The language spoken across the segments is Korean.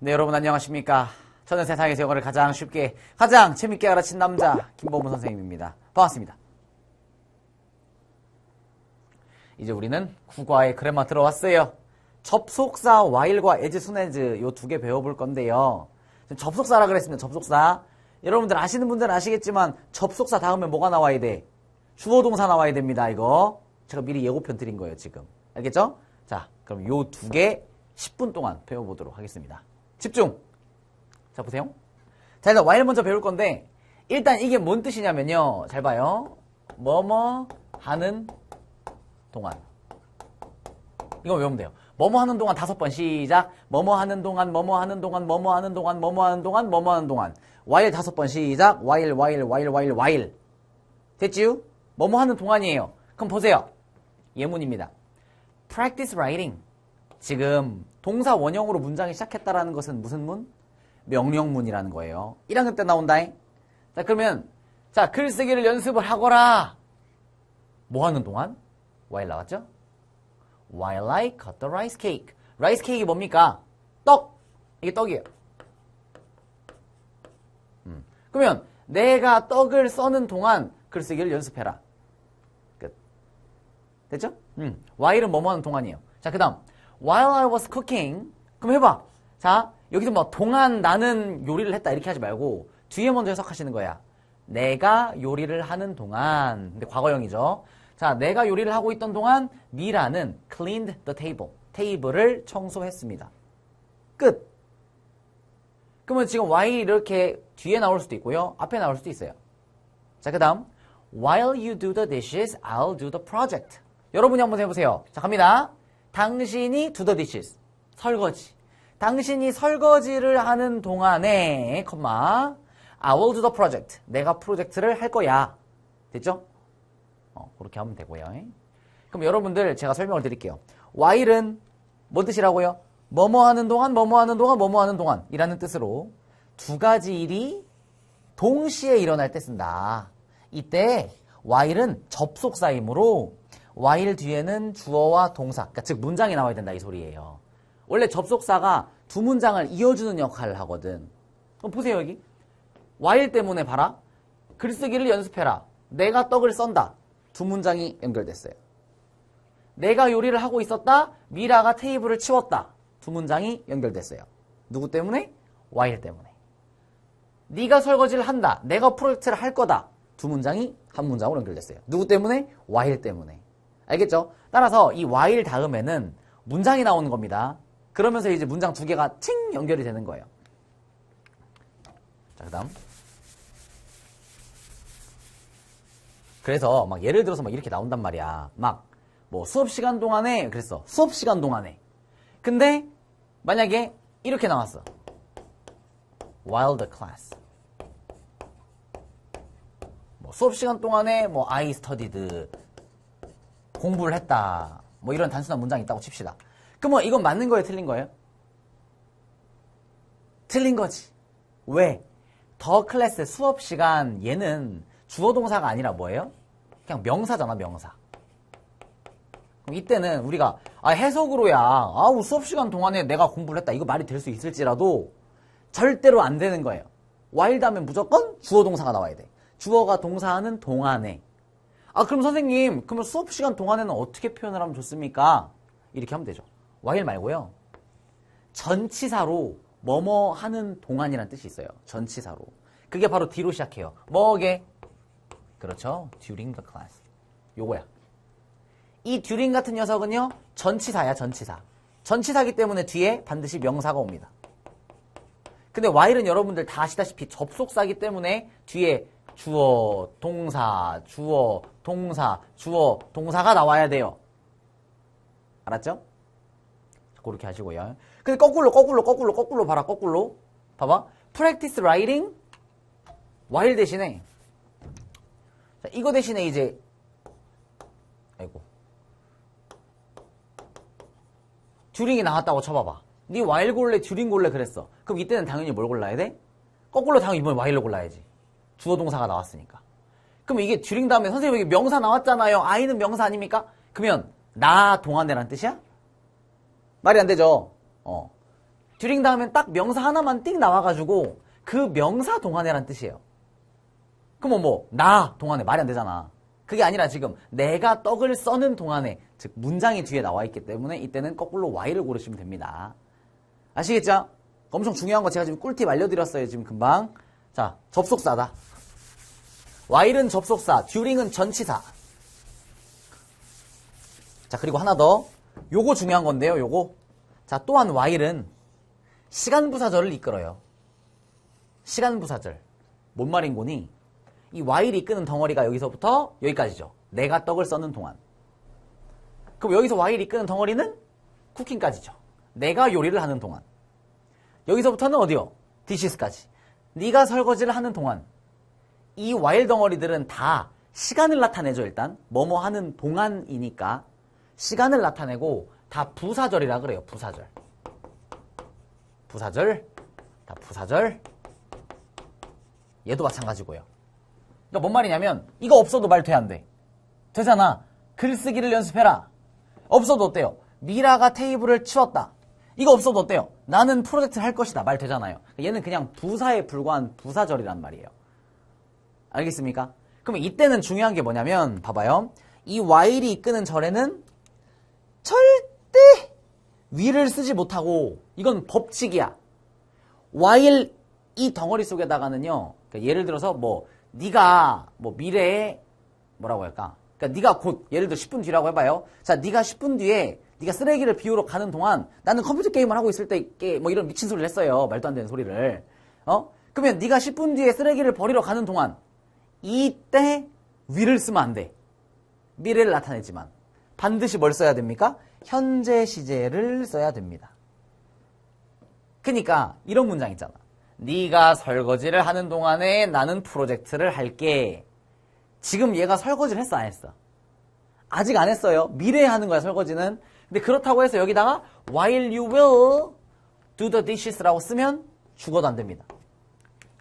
네, 여러분 안녕하십니까. 저는 세상에서 영어를 가장 쉽게, 가장 재밌게 가르친 남자, 김범우 선생님입니다. 반갑습니다. 이제 우리는 국어의 그래마 들어왔어요. 접속사 while과 as, soon as 요 두 개 배워볼 건데요. 접속사라 그랬습니다. 접속사. 여러분들 아시는 분들은 아시겠지만 접속사 다음에 뭐가 나와야 돼? 주어 동사 나와야 됩니다. 이거 제가 미리 예고편 드린 거예요. 지금 알겠죠? 자, 그럼 요 두 개 10분 동안 배워보도록 하겠습니다. 집중. 자 보세요. 자 일단 while 먼저 배울 건데 일단 이게 뭔 뜻이냐면요. 잘 봐요. 뭐뭐 하는 동안. 이거 외우면 돼요. 뭐뭐 하는 동안 다섯 번 시작. 뭐뭐 하는 동안, 뭐뭐 하는 동안, 뭐뭐 하는 동안, 뭐뭐 하는 동안, 뭐뭐 하는 동안. While 다섯 번 시작. while, while, while, while, while. 됐지요? 뭐뭐 하는 동안이에요. 그럼 보세요. 예문입니다. practice writing. 지금 동사 원형으로 문장이 시작했다라는 것은 무슨 문? 명령문이라는 거예요. 1학년 때 나온다잉. 자, 그러면 자, 글쓰기를 연습을 하거라. 뭐 하는 동안? while 나왔죠? While I cut the rice cake. rice cake이 뭡니까? 떡. 이게 떡이에요. 음. 그러면 내가 떡을 써는 동안 글쓰기를 연습해라. 끝. 됐죠? 음. while은 뭐뭐 하는 동안이에요. 자, 그 다음. While I was cooking. 그럼 해봐. 자, 여기서 뭐 동안 나는 요리를 했다 이렇게 하지 말고 뒤에 먼저 해석하시는 거야. 내가 요리를 하는 동안. 근데 과거형이죠. 자, 내가 요리를 하고 있던 동안 미라는 cleaned the table. 테이블을 청소했습니다. 끝. 그러면 지금 while 이렇게 뒤에 나올 수도 있고요. 앞에 나올 수도 있어요. 자, 그 다음. While you do the dishes, I'll do the project. 여러분이 한번 해보세요. 자, 갑니다. 당신이 do the dishes. 설거지. 당신이 설거지를 하는 동안에, 컴마, I will do the project. 내가 프로젝트를 할 거야. 됐죠? 어, 그렇게 하면 되고요. 그럼 여러분들 제가 설명을 드릴게요. while은 뭔 뜻이라고요? 뭐뭐 하는 동안, 뭐뭐 하는 동안, 뭐뭐 하는 동안 이라는 뜻으로 두 가지 일이 동시에 일어날 때 쓴다. 이때 while은 접속사이므로 while 뒤에는 주어와 동사, 그러니까 즉 문장이 나와야 된다 이 소리예요. 원래 접속사가 두 문장을 이어주는 역할을 하거든. 그럼 보세요 여기. while 때문에 봐라. 글쓰기를 연습해라. 내가 떡을 썬다. 두 문장이 연결됐어요. 내가 요리를 하고 있었다. 미라가 테이블을 치웠다. 두 문장이 연결됐어요. 누구 때문에? while 때문에. 네가 설거지를 한다. 내가 프로젝트를 할 거다. 두 문장이 한 문장으로 연결됐어요. 누구 때문에? while 때문에. 알겠죠? 따라서 이 while 다음에는 문장이 나오는 겁니다. 그러면서 이제 문장 두 개가 칭 연결이 되는 거예요. 자, 그 다음. 그래서 막 예를 들어서 막 이렇게 나온단 말이야. 막 뭐 수업 시간 동안에 그랬어. 수업 시간 동안에. 근데 만약에 이렇게 나왔어. while the class. 뭐 수업 시간 동안에 뭐 I studied 공부를 했다. 뭐 이런 단순한 문장이 있다고 칩시다. 그럼 뭐 이건 맞는 거예요, 틀린 거예요? 틀린 거지. 왜? 더 클래스 수업 시간 얘는 주어 동사가 아니라 뭐예요? 그냥 명사잖아, 명사. 이때는 우리가 아, 해석으로야 아우 수업 시간 동안에 내가 공부를 했다. 이거 말이 될 수 있을지라도 절대로 안 되는 거예요. 다음엔 무조건 주어 동사가 나와야 돼. 주어가 동사하는 동안에. 아, 그럼 선생님, 그러면 수업 시간 동안에는 어떻게 표현을 하면 좋습니까? 이렇게 하면 되죠. while 말고요. 전치사로 뭐뭐 하는 동안이라는 뜻이 있어요. 전치사로. 그게 바로 뒤로 시작해요. 뭐게? 그렇죠. during the class. 요거야. 이 during 같은 녀석은요. 전치사야, 전치사. 전치사기 때문에 뒤에 반드시 명사가 옵니다. 근데 while은 여러분들 다 아시다시피 접속사기 때문에 뒤에 주어, 동사, 주어, 동사, 주어, 동사가 나와야 돼요. 알았죠? 그렇게 하시고요. 근데 거꾸로, 거꾸로, 거꾸로, 거꾸로 봐라, 거꾸로. 봐봐. practice writing, while 대신에, 자, 이거 대신에 이제, 아이고. 듀링이 나왔다고 쳐봐봐. 네 while 골래, 듀링 골래 그랬어. 그럼 이때는 당연히 뭘 골라야 돼? 거꾸로 당연히 이번에 while로 골라야지. 주어 동사가 나왔으니까. 그럼 이게 듀링 다음에 선생님 여기 명사 나왔잖아요. 아이는 명사 아닙니까? 그러면 나 동안에란 뜻이야? 말이 안 되죠. 어. 듀링 다음엔 딱 명사 하나만 띡 나와가지고 그 명사 동안에란 뜻이에요. 그러면 뭐, 나 동안에 말이 안 되잖아. 그게 아니라 지금 내가 떡을 써는 동안에, 즉, 문장이 뒤에 나와 있기 때문에 이때는 거꾸로 Y를 고르시면 됩니다. 아시겠죠? 엄청 중요한 거 제가 지금 꿀팁 알려드렸어요, 지금 금방. 자, 접속사다. while은 접속사, during은 전치사. 자, 그리고 하나 더. 요거 중요한 건데요, 요거. 자, 또한 while은 시간 부사절을 이끌어요. 시간 부사절. 뭔 말인 거니? 이 while이 이끄는 덩어리가 여기서부터 여기까지죠. 내가 떡을 써는 동안. 그럼 여기서 while이 이끄는 덩어리는 쿠킹까지죠. 내가 요리를 하는 동안. 여기서부터는 어디요? 디시스까지. 네가 설거지를 하는 동안. 이 while 덩어리들은 다 시간을 나타내죠, 일단. 뭐뭐 하는 동안이니까. 시간을 나타내고 다 부사절이라 그래요, 부사절. 부사절. 다 부사절. 얘도 마찬가지고요. 그러니까 뭔 말이냐면 이거 없어도 말돼안 돼? 되잖아. 글쓰기를 연습해라. 없어도 어때요? 미라가 테이블을 치웠다. 이거 없어도 어때요? 나는 프로젝트를 할 것이다. 말 되잖아요. 얘는 그냥 부사에 불과한 부사절이란 말이에요. 알겠습니까? 그럼 이때는 중요한 게 뭐냐면 봐봐요. 이 while이 이끄는 절에는 절대 위를 쓰지 못하고 이건 법칙이야. while 이 덩어리 속에다가는요. 그러니까 예를 들어서 뭐 네가 뭐 미래에 뭐라고 할까? 그러니까 네가 곧 예를 들어 10분 뒤라고 해봐요. 자, 네가 10분 뒤에 네가 쓰레기를 비우러 가는 동안 나는 컴퓨터 게임을 하고 있을 때 뭐 이런 미친 소리를 했어요. 말도 안 되는 소리를. 어? 그러면 네가 10분 뒤에 쓰레기를 버리러 가는 동안 이때 위를 쓰면 안 돼. 미래를 나타내지만 반드시 뭘 써야 됩니까? 현재 시제를 써야 됩니다. 그러니까 이런 문장 있잖아. 네가 설거지를 하는 동안에 나는 프로젝트를 할게. 지금 얘가 설거지를 했어 안 했어? 아직 안 했어요. 미래에 하는 거야 설거지는. 근데 그렇다고 해서 여기다가 while you will do the dishes라고 쓰면 죽어도 안 됩니다.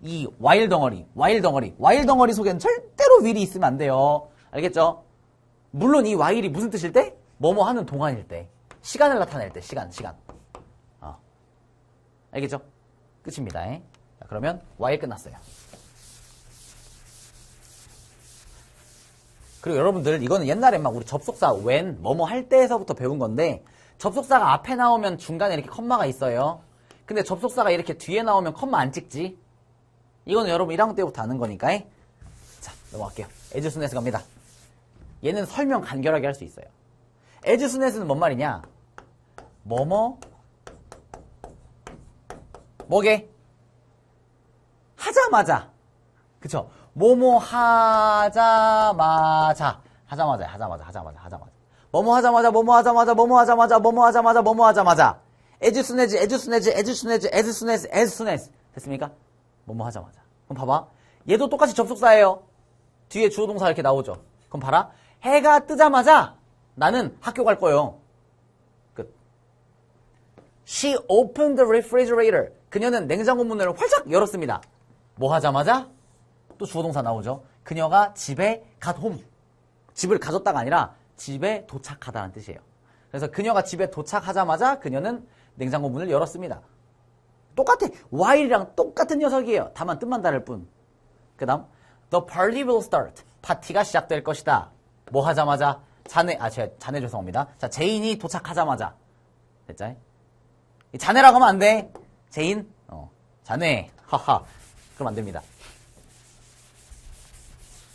이 while 덩어리, while 덩어리, while 덩어리 속에는 절대로 will이 있으면 안 돼요. 알겠죠? 물론 이 while이 무슨 뜻일 때? 뭐뭐 하는 동안일 때. 시간을 나타낼 때, 시간, 시간. 어. 알겠죠? 끝입니다. 자, 그러면 while 끝났어요. 그리고 여러분들 이거는 옛날에 막 우리 접속사 when 뭐뭐 할 때에서부터 배운 건데 접속사가 앞에 나오면 중간에 이렇게 컴마가 있어요. 근데 접속사가 이렇게 뒤에 나오면 컴마 안 찍지. 이거는 여러분 1학년 때부터 아는 거니까. 자 넘어갈게요. 에즈스넷 갑니다. 얘는 설명 간결하게 할 수 있어요. 에즈스넷은 뭔 말이냐? 뭐뭐 뭐게? 하자마자. 그쵸? 뭐뭐 하자마자. 하자마자 하자마자 하자마자 하자마자. 뭐뭐 하자마자 뭐뭐 하자마자 뭐뭐 하자마자 뭐뭐 하자마자 뭐뭐 하자마자. 에즈스네즈 에즈스네즈 에즈스네즈 에즈스네즈 에즈스네즈. 됐습니까? 뭐뭐 하자마자. 그럼 봐봐. 얘도 똑같이 접속사예요. 뒤에 주어 동사 이렇게 나오죠. 그럼 봐라. 해가 뜨자마자 나는 학교 갈 거예요. 끝 She opened the refrigerator 그녀는 냉장고 문을 활짝 열었습니다 뭐 하자마자 또 주어동사 나오죠. 그녀가 집에 갓 홈. 집을 가졌다가 아니라 집에 도착하다는 뜻이에요. 그래서 그녀가 집에 도착하자마자 그녀는 냉장고 문을 열었습니다. 똑같아. while이랑 똑같은 녀석이에요. 다만 뜻만 다를 뿐. 그 다음 The party will start. 파티가 시작될 것이다. 뭐 하자마자 자네 아 제 자네 죄송합니다. 자 제인이 도착하자마자 됐죠? 이 자네라고 하면 안 돼. 제인 어 자네 하하 그럼 안 됩니다.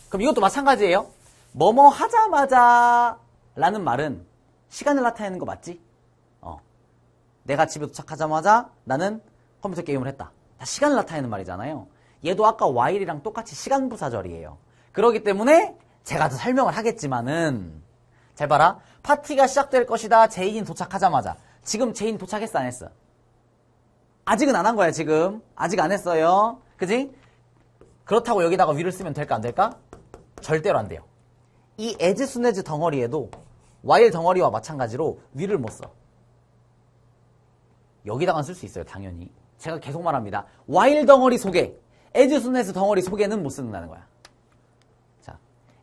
그럼 이것도 마찬가지예요. 뭐뭐 하자마자 라는 말은 시간을 나타내는 거 맞지? 어. 내가 집에 도착하자마자 나는 컴퓨터 게임을 했다. 다 시간을 나타내는 말이잖아요. 얘도 아까 while이랑 똑같이 시간 부사절이에요. 그렇기 때문에 제가 더 설명을 하겠지만은 잘 봐라. 파티가 시작될 것이다. 제인 도착하자마자. 지금 제인 도착했어 안 했어? 아직은 안 한 거야 지금. 아직 안 했어요. 그지? 그렇다고 여기다가 위를 쓰면 될까 안 될까? 절대로 안 돼요. 이 에즈 순에즈 덩어리에도 while 덩어리와 마찬가지로 위를 못 써. 여기다가 쓸 수 있어요, 당연히. 제가 계속 말합니다. while 덩어리 속에 soon as 덩어리 속에는 못 쓴다는 거야.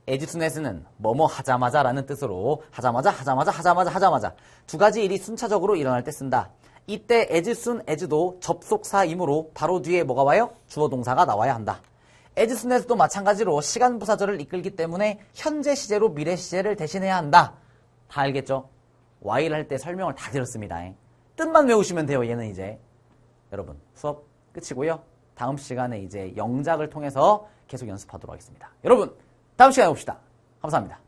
As는 뭐뭐 하자마자 라는 뜻으로 하자마자, 하자마자, 하자마자, 하자마자 두 가지 일이 순차적으로 일어날 때 쓴다. 이때 soon as도 접속사이므로 바로 뒤에 뭐가 와요? 주어 동사가 나와야 한다. as도 마찬가지로 시간 부사절을 이끌기 때문에 현재 시제로 미래 시제를 대신해야 한다. 다 알겠죠? while 할때 설명을 다 드렸습니다. 뜻만 외우시면 돼요, 얘는 이제. 여러분, 수업 끝이고요. 다음 시간에 이제 영작을 통해서 계속 연습하도록 하겠습니다. 여러분, 다음 시간에 봅시다. 감사합니다.